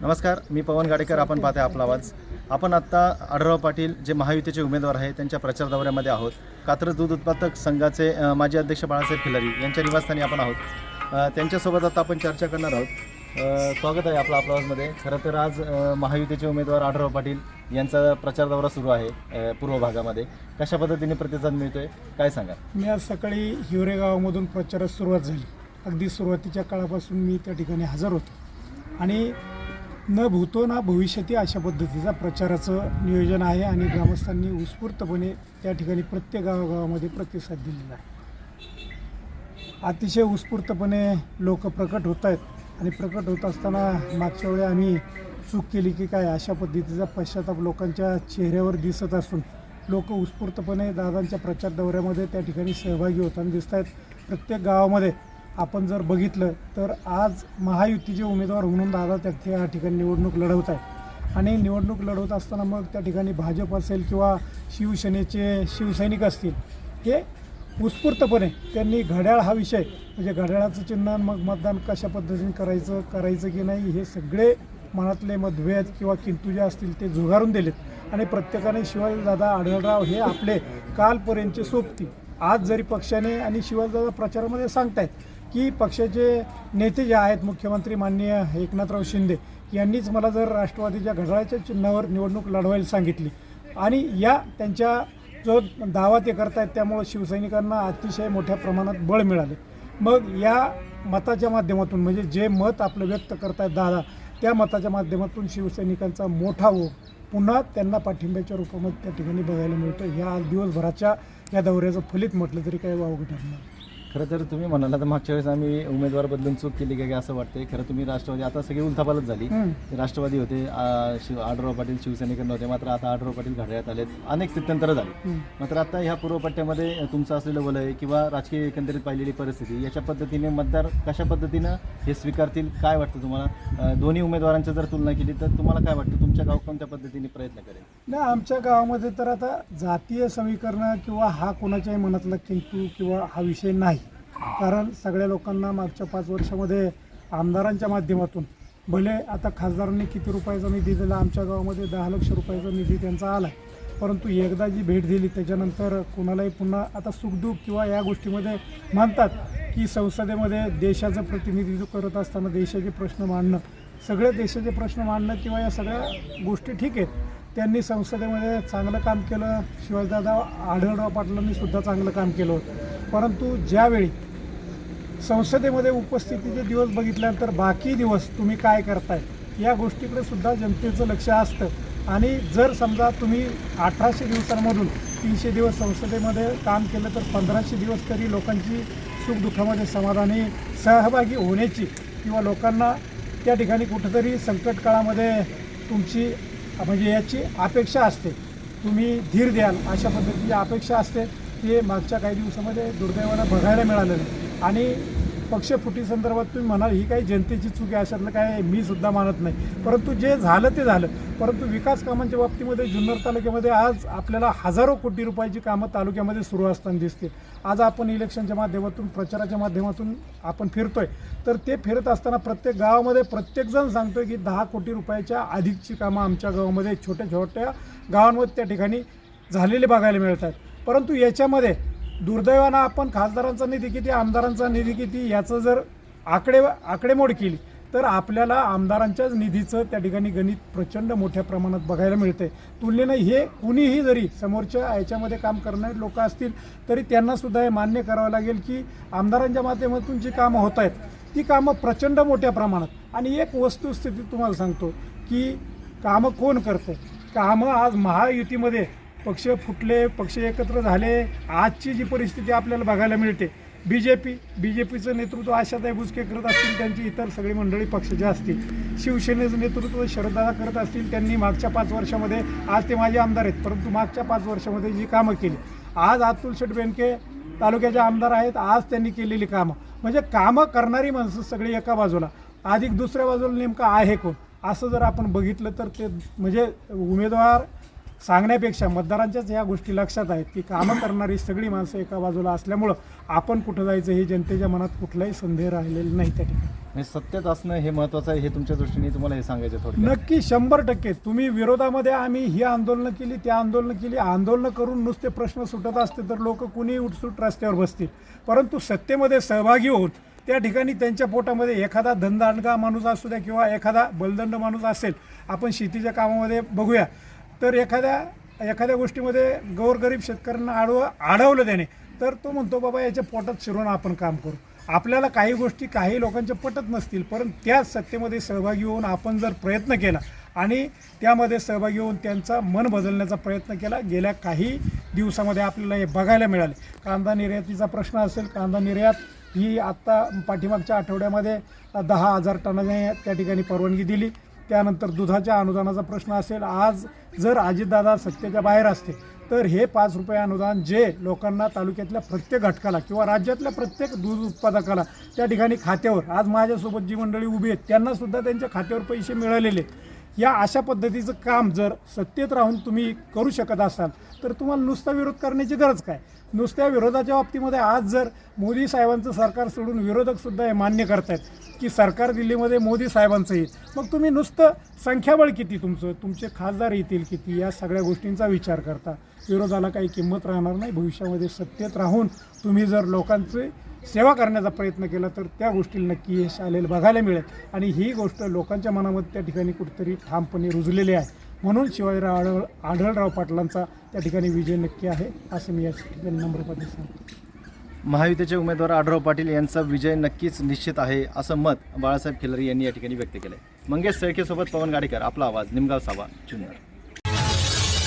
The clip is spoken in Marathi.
नमस्कार मी पवन गाडेकर आपण पाहते आपला आवाज. आपण आत्ता आढळराव पाटील जे महायुतीचे उमेदवार आहे त्यांच्या प्रचार दौऱ्यामध्ये आहोत. कात्रज दूध उत्पादक संघाचे माजी अध्यक्ष बाळासाहेब खिलारी यांच्या निवासस्थानी आपण आहोत. त्यांच्यासोबत आता आपण चर्चा करणार आहोत. स्वागत आहे आपला आपला आवाजमध्ये. खरं तर आज महायुतीचे उमेदवार आढळराव पाटील यांचा प्रचार दौरा सुरू आहे पूर्व भागामध्ये. कशा पद्धतीने प्रतिसाद मिळतोय काय सांगा मी आज सकाळी हिवरेगावमधून प्रचारास सुरुवात झाली. अगदी सुरुवातीच्या काळापासून मी त्या ठिकाणी हजर होतो. आणि न भूतो ना भविष्यती अशा पद्धतीचा प्रचाराचं नियोजन आहे आणि ग्रामस्थांनी उत्स्फूर्तपणे त्या ठिकाणी प्रत्येक गावागावामध्ये प्रतिसाद दिलेला आहे. अतिशय उत्स्फूर्तपणे लोक प्रकट होत आहेत आणि प्रकट होत असताना मागच्या वेळी आम्ही चूक केली की काय अशा पद्धतीचा पश्चाताप लोकांच्या चेहऱ्यावर दिसत असून लोक उत्स्फूर्तपणे दादांच्या प्रचार दौऱ्यामध्ये त्या ठिकाणी सहभागी होताना दिसत आहेत. प्रत्येक गावामध्ये आपण जर बघितलं तर आज महायुतीचे उमेदवार म्हणून दादा त्या त्या ठिकाणी निवडणूक लढवत आहेत आणि निवडणूक लढवत असताना मग त्या ठिकाणी भाजप असेल किंवा शिवसेनेचे शिवसैनिक असतील हे उत्स्फूर्तपणे त्यांनी घड्याळ हा विषय म्हणजे घड्याळाचं चिन्ह मग मतदान कशा पद्धतीने करायचं करायचं की नाही हे सगळे मनातले मतभेद किंवा किंतू जे असतील ते झुगारून दिलेत. आणि प्रत्येकाने शिवाजीदादा आढळराव हे आपले कालपर्यंतचे सोबती. आज जरी पक्षाने आणि शिवाजीदादा प्रचारामध्ये सांगतायत की पक्षाचे नेते जे आहेत मुख्यमंत्री माननीय एकनाथराव शिंदे यांनीच मला जर राष्ट्रवादीच्या घड्याळ्याच्या चिन्हावर निवडणूक लढवायला सांगितली. आणि या त्यांच्या जो दावा ते करतायत त्यामुळं शिवसैनिकांना अतिशय मोठ्या प्रमाणात बळ मिळाले. मग या मताच्या माध्यमातून म्हणजे जे मत आपलं व्यक्त करतायत दादा त्या मताच्या माध्यमातून शिवसैनिकांचा मोठा ओ पुन्हा त्यांना पाठिंब्याच्या रूपामध्ये त्या ठिकाणी बघायला मिळतं ह्या आज दिवसभराच्या या दौऱ्याचं फलित म्हटलं तरी काही वावगं ठरणार खरं तर तुम्ही म्हणाला तर मागच्या वेळेस आम्ही उमेदवार बदलून चूक केली का काय असं वाटतंय. खरं तुम्ही राष्ट्रवादी आता सगळी उलथापालत झाली. ते राष्ट्रवादी होते आ, शिव आढराव पाटील शिवसैनिकांना होते मात्र आता आढराव पाटील घड्याळात आलेत. अनेक स्थित्यंतर झाले. मात्र आता ह्या पूर्वपट्ट्यामध्ये तुमचं असलेलं वलय किंवा राजकीय एकंदरीत पाहिलेली परिस्थिती याच्या पद्धतीने मतदार कशा पद्धतीनं हे स्वीकारतील काय वाटतं तुम्हाला? अ, दोन्ही उमेदवारांची जर तुलना केली तर तुम्हाला काय वाटतं? तुमच्या गाव कोणत्या पद्धतीने प्रयत्न करेल? नाही आमच्या गावामध्ये तर आता जातीय समीकरणं किंवा हा कोणाच्याही मनातला किंतू किंवा हा विषय नाही. कारण सगळ्या लोकांना मागच्या पाच वर्षामध्ये आमदारांच्या माध्यमातून भले आता खासदारांनी किती रुपयाचा निधी दिला आमच्या गावामध्ये दहा लक्ष रुपयाचा निधी त्यांचा आला परंतु एकदा जी भेट दिली त्याच्यानंतर कुणालाही पुन्हा आता सुखदुःख किंवा या गोष्टीमध्ये मानतात की संसदेमध्ये देशाचं प्रतिनिधित्व करत असताना देशाचे प्रश्न मांडणं सगळे देशाचे प्रश्न मांडणं किंवा या सगळ्या गोष्टी ठीक आहेत त्यांनी संसदेमध्ये चांगलं काम केलं. शिवाजीदादा आढळराव पाटलांनी सुद्धा चांगलं काम केलं होतं. परंतु ज्यावेळी संसदेमध्ये उपस्थितीचे दिवस बघितल्यानंतर बाकी दिवस तुम्ही काय करताय या गोष्टीकडे सुद्धा जनतेचं लक्ष असतं. आणि जर समजा तुम्ही अठराशे दिवसांमधून तीनशे दिवस संसदेमध्ये काम केलं तर पंधराशे दिवस तरी लोकांची सुखदुःखामध्ये समाधानी सहभागी होण्याची किंवा लोकांना त्या ठिकाणी कुठंतरी संकट काळामध्ये तुमची म्हणजे याची अपेक्षा असते. तुम्ही धीर द्याल अशा पद्धतीची अपेक्षा असते. ते मागच्या काही दिवसामध्ये दुर्दैवानं बघायला मिळालं नाही आणि पक्षफुटी संदर्भात तुम्ही म्हणाल ही काही जनतेची चूक आहे अशातलं काय मी सुद्धा मानत नाही. परंतु जे झालं ते झालं. परंतु विकास कामांच्या बाबतीमध्ये जुन्नर तालुक्यामध्ये आज आपल्याला हजारो कोटी रुपयाची कामं तालुक्यामध्ये सुरू असताना दिसतील. आज आपण इलेक्शनच्या माध्यमातून प्रचाराच्या माध्यमातून आपण फिरतोय. तर ते फिरत असताना प्रत्येक गावामध्ये प्रत्येकजण सांगतोय की दहा कोटी रुपयाच्या अधिकची कामं आमच्या गावामध्ये छोट्या छोट्या गावांमध्ये त्या ठिकाणी झालेले बघायला मिळतात. परंतु याच्यामध्ये दुर्दैवानं आपण खासदारांचा निधी किती आमदारांचा निधी किती याचं जर आकडे आकडेमोड केली तर आपल्याला आमदारांच्याच निधीचं त्या ठिकाणी गणित प्रचंड मोठ्या प्रमाणात बघायला मिळते तुलनेनं हे कुणीही जरी समोरच्या याच्यामध्ये काम करणारे लोक असतील तरी त्यांनासुद्धा हे मान्य करावं लागेल की आमदारांच्या माध्यमातून जी कामं होत आहेत ती कामं प्रचंड मोठ्या प्रमाणात. आणि एक वस्तुस्थिती तुम्हाला सांगतो की कामं कोण करतं कामं आज महायुतीमध्ये पक्ष फुटले पक्ष एकत्र झाले आजची जी परिस्थिती आपल्याला बघायला मिळते B J P B J पीचं नेतृत्व आशाताई बुचके करत असतील त्यांची इतर सगळी मंडळी पक्षाच्या असतील. शिवसेनेचं नेतृत्व शरददादा करत असतील त्यांनी मागच्या पाच वर्षामध्ये आज ते माझे आमदार आहेत परंतु मागच्या पाच वर्षामध्ये जी कामं केली. आज अतुल शेठ बेनके तालुक्याचे आमदार आहेत आज त्यांनी केलेली कामं. म्हणजे कामं करणारी माणसं सगळी एका बाजूला. अधिक दुसऱ्या बाजूला नेमकं आहे कोण? असं जर आपण बघितलं तर ते म्हणजे उमेदवार सांगण्यापेक्षा मतदारांच्याच या गोष्टी लक्षात आहेत की कामं करणारी सगळी माणसं एका बाजूला असल्यामुळं आपण कुठं जायचं हे जनतेच्या मनात कुठलाही संदेह राहिलेला नाही त्या ठिकाणी. म्हणजे सत्तेत असणं हे महत्त्वाचं आहे हे तुमच्या दृष्टीने तुम्हाला हे सांगायचं थोडं नक्की शंभर टक्के. तुम्ही विरोधामध्ये आम्ही ही आंदोलनं केली त्या आंदोलनं केली. आंदोलनं करून नुसते प्रश्न सुटत असते तर लोक कुणी उठसूट रस्त्यावर बसतील. परंतु सत्तेमध्ये सहभागी होऊन त्या ठिकाणी त्यांच्या पोटामध्ये एखादा धनदांडगा माणूस असू द्या किंवा एखादा बलदंड माणूस असेल आपण शेतीच्या कामामध्ये बघूया. तर एखाद्या एखाद्या गोष्टीमध्ये गौरगरीब शेतकऱ्यांना आडव अडवलं त्याने तर तो म्हणतो बाबा याच्या पोटात शिरून आपण काम करू. आपल्याला काही गोष्टी काही लोकांच्या पटत नसतील परंतु त्याच सत्तेमध्ये सहभागी होऊन आपण जर प्रयत्न केला आणि त्यामध्ये सहभागी होऊन त्यांचा मन बदलण्याचा प्रयत्न केला गेल्या काही दिवसामध्ये आपल्याला हे बघायला मिळाले. कांदा निर्यातीचा प्रश्न असेल कांदा निर्यात ही आत्ता पाठीमागच्या आठवड्यामध्ये दहा हजार टनाने त्या ठिकाणी परवानगी दिली. त्यानंतर दुधाच्या अनुदानाचा प्रश्न असेल आज जर अजितदादा सत्तेच्या बाहेर असते तर हे पाच रुपये अनुदान जे लोकांना तालुक्यातल्या प्रत्येक घटकाला किंवा राज्यातल्या प्रत्येक दूध उत्पादकाला त्या ठिकाणी खात्यावर आज माझ्यासोबत जी मंडळी उभी आहेत त्यांनासुद्धा त्यांच्या खात्यावर पैसे मिळालेले आहेत. या अशा पद्धतीचं काम जर सत्तेत राहून तुम्ही करू शकत असाल तर तुम्हाला नुसता विरोध करण्याची गरज काय? नुसत्या विरोधाच्या बाबतीमध्ये आज जर मोदी साहेबांचं सरकार सोडून विरोधकसुद्धा हे मान्य करतायत की सरकार दिल्लीमध्ये मोदी साहेबांचं येईल मग तुम्ही नुसतं संख्याबळ किती तुमचं? तुमचे खासदार येतील किती? या सगळ्या गोष्टींचा विचार करता. विरोधाला काही किंमत राहणार नाही. भविष्यामध्ये सत्तेत राहून तुम्ही जर लोकांचे सेवा करण्याचा प्रयत्न केला तर त्या गोष्टीला नक्की यश आलेलं बघायला मिळेल. आणि ही गोष्ट लोकांच्या मनामध्ये त्या ठिकाणी कुठेतरी ठामपणे रुजलेली आहे. म्हणून शिवाजीराव आढळ आढळराव पाटलांचा त्या ठिकाणी विजय नक्की आहे असं मी या ठिकाणी नम्रपणे सांगतो. महायुतीचे उमेदवार आढराव पाटील यांचा विजय नक्कीच निश्चित आहे असं मत बाळासाहेब खिलारी यांनी या ठिकाणी व्यक्त केलं आहे मंगेश सळकेसोबत पवन गाडेकर आपला आवाज निमगाव सावा जुन्नर.